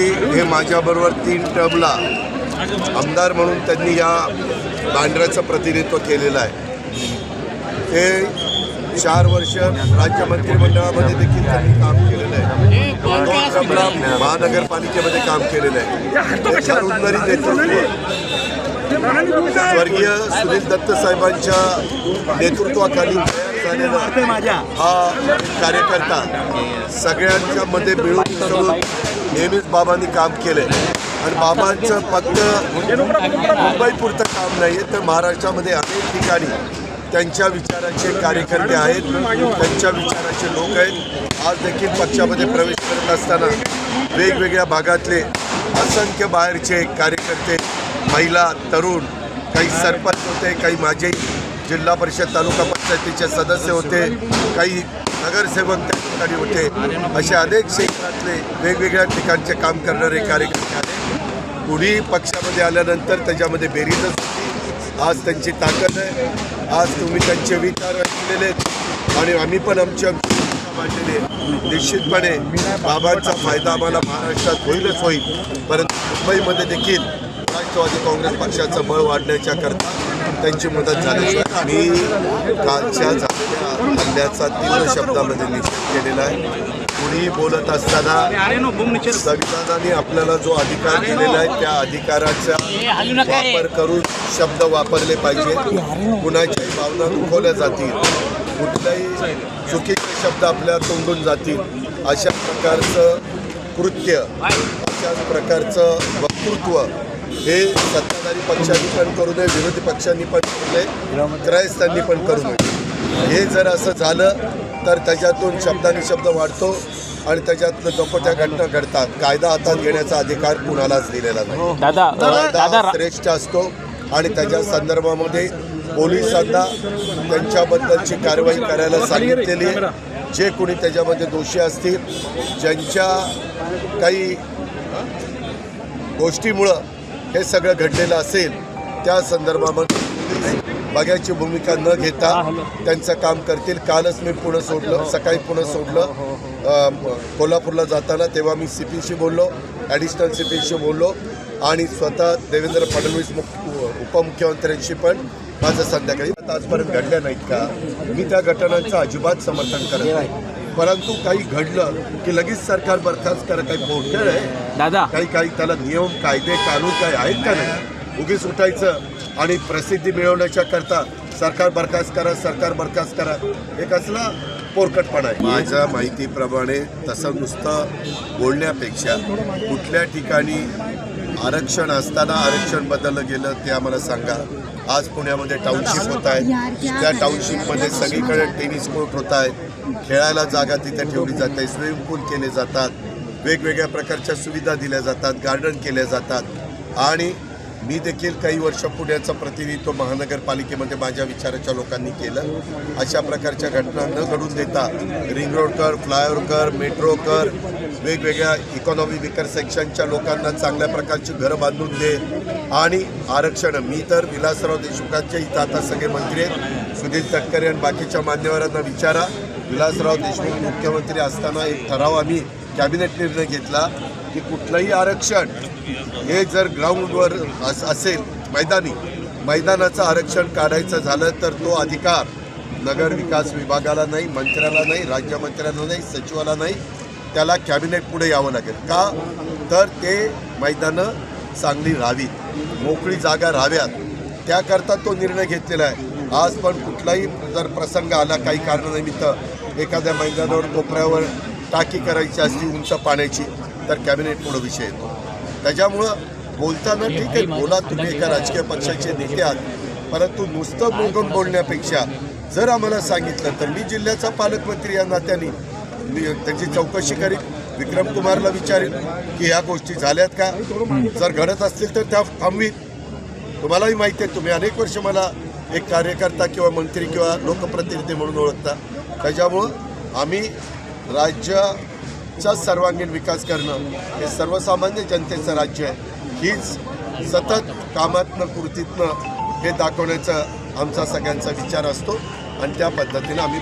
हे माझ्याबरोबर तीन टर्मला आमदार म्हणून त्यांनी या बांद्र्याचं प्रतिनिधित्व केलेलं आहे. ते चार वर्ष राज्य मंत्रिमंडळामध्ये देखील त्यांनी काम केलेलं आहे. दोन टर्मला महानगरपालिकेमध्ये काम केलेलं आहे. घरोघरी नेतृत्व. स्वर्गीय सुनील दत्त साहेबांच्या नेतृत्वाखाली हा कार्यकर्ता सगळ्यांच्या मध्ये मिळून मिसळून नेहमीच बाबांनी काम केलंय. आणि बाबांचं फक्त मुंबईपुरतं काम नाही आहे तर महाराष्ट्रामध्ये अनेक ठिकाणी त्यांच्या विचाराचे कार्यकर्ते आहेत त्यांच्या विचाराचे लोक आहेत. आज देखील पक्षामध्ये प्रवेश करत असताना वेगवेगळ्या भागातले असंख्य बाहेरचे कार्यकर्ते महिला तरुण काही सरपंच होते काही माझे जिल्हा परिषद तालुका पंचायतीचे सदस्य होते काही नगरसेवक त्या ठिकाणी होते. असे अनेक क्षेत्रातले वेगवेगळ्या ठिकाणचे काम करणारे कार्यकर्ते आले. पुढी पक्षामध्ये आल्यानंतर त्याच्यामध्ये बेरीजच होती. आज त्यांची ताकद आहे. आज तुम्ही त्यांचे विचार ऐकलेले आहेत. आणि आम्ही पण आमच्या मांडलेले निश्चितपणे बाबांचा फायदा आम्हाला महाराष्ट्रात होईलच होईल. परंतु मुंबईमध्ये देखील राष्ट्रवादी काँग्रेस पक्षाचं बळ वाढण्याच्या करता त्यांची मदत झाली. मी कालच्या झालेल्या हल्ल्याचा तीव्र शब्दामध्ये निषेध केलेला आहे. कुणीही बोलत असताना संविधानाने आपल्याला जो अधिकार दिलेला आहे त्या अधिकाराचा वापर करून शब्द वापरले पाहिजे कुणाच्याही भावना दुखवल्या जातील. कुठल्याही चुकीचे शब्द आपल्या तोंडून जातील. अशा प्रकारचं कृत्य अशाच प्रकारचं वक्तृत्व हे सत्ताधारी पक्षांनी पण करू नये विरोधी पक्षांनी पण करू नये त्रयस्थांनी पण करू नये. हे जर असं झालं तर त्याच्यातून शब्दाने शब्द वाढतो आणि त्याच्यातनं नको त्या घटना घडतात. कायदा हातात घेण्याचा अधिकार कुणालाच दिलेला नाही. दादा कायदा दादा श्रेष्ठ असतो आणि त्याच्या संदर्भामध्ये पोलिसांना त्यांच्याबद्दलची कारवाई करायला सांगितलेली आहे. जे कोणी त्याच्यामध्ये दोषी असतील ज्यांच्या काही गोष्टीमुळं हे सगळं घडलेलं असेल त्या संदर्भामध्ये बघायची भूमिका न घेता त्यांचं काम करतील. कालच मी पुणे सोडलं सकाळी पुणे सोडलं. अ, कोल्हापूरला जाताना तेव्हा मी सी पीशी बोललो ॲडिशनल सी पीशी बोललो आणि स्वतः देवेंद्र फडणवीस मुख उपमुख्यमंत्र्यांशी पण माझं संध्याकाळी. आजपर्यंत घडल्या नाहीत का? मी त्या घटनांचं अजिबात समर्थन करत नाही. परंतु काही घडलं की लगेच सरकार बरखास्त करा काही पोटळ आहे दादा. काही काही त्याला नियम कायदे कानून काय आहेत का नाही? उगीच उठायचं आणि प्रसिद्धी मिळवण्याच्या करता सरकार बरखास्त करा सरकार बरखास्त करा. हे कसला पोरकटपणा आहे? माझ्या माहितीप्रमाणे तसं नुसतं बोलण्यापेक्षा कुठल्या ठिकाणी आरक्षण असताना आरक्षण बदललं गेलं ते आम्हाला सांगा. आज पुण्यामध्ये टाउनशिप होत आहे. त्या टाउनशिपमध्ये सगळीकडे टेनिस कोर्ट होत आहेत खेळायला जागा तिथे ठेवली जाते स्विमिंग पूल केले जातात वेगवेगळ्या प्रकारच्या सुविधा दिल्या जातात गार्डन केल्या जातात. आणि मी देखील काही वर्ष पुण्याचं प्रतिनिधित्व महानगरपालिकेमध्ये माझ्या विचाराच्या लोकांनी केलं. अशा प्रकारच्या घटना न घडून देता रिंग रोड कर फ्लायओव्हर कर मेट्रो कर वेगवेगळ्या इकॉनॉमी विकर सेक्शनच्या लोकांना चांगल्या प्रकारची घरं बांधून दे. आणि आरक्षण मी तर विलासराव देशमुखांच्या इथं आता सगळे मंत्री आहेत. सुनील तटकरे आणि बाकीच्या मान्यवरांना विचारा. विलासराव देशमुख मुख्यमंत्री असताना एक ठराव आम्ही कॅबिनेट निर्णय घेतला की कुठलंही आरक्षण हे जर ग्राउंडवर अस असेल मैदानी मैदानाचं आरक्षण काढायचं झालं तर तो अधिकार नगर विकास विभागाला नाही मंत्र्याला नाही राज्यमंत्र्याला नाही सचिवाला नाही त्याला कॅबिनेट पुढे यावं लागेल. का? तर ते मैदानं चांगली राहावीत मोकळी जागा राहाव्यात. त्याकरता तो निर्णय घेतलेला आहे. आज पण कुठलाही जर प्रसंग आला काही कारणानिमित्त एखाद्या मैदानावर कोपऱ्यावर टाकी करायची असली उंच पाण्याची तर कॅबिनेट पुढं विषय येतो. त्याच्यामुळं बोलताना ठीक आहे बोला तुम्ही एका राजकीय पक्षाचे नेते आहात. परंतु नुसतं बोलून बोलण्यापेक्षा जर आम्हाला सांगितलं तर मी जिल्ह्याचा पालकमंत्री या नात्याने मी चौकशी करीन विक्रम कुमारला विचारेन की ह्या गोष्टी झाल्यात का? जर घडत असतील तर त्या थांबवीत तुम्हालाही माहिती आहे तुम्ही अनेक वर्ष मला एक कार्यकर्ता किंवा मंत्री किंवा लोकप्रतिनिधी म्हणून ओळखता. त्याच्यामुळं आम्ही राज्याचा सर्वांगीण विकास करणं हे सर्वसामान्य जनतेचं राज्य आहे. हीच सतत कामातनं कृतीतनं हे दाखवण्याचा आमचा सगळ्यांचा विचार असतो आणि त्या पद्धतीनं आम्ही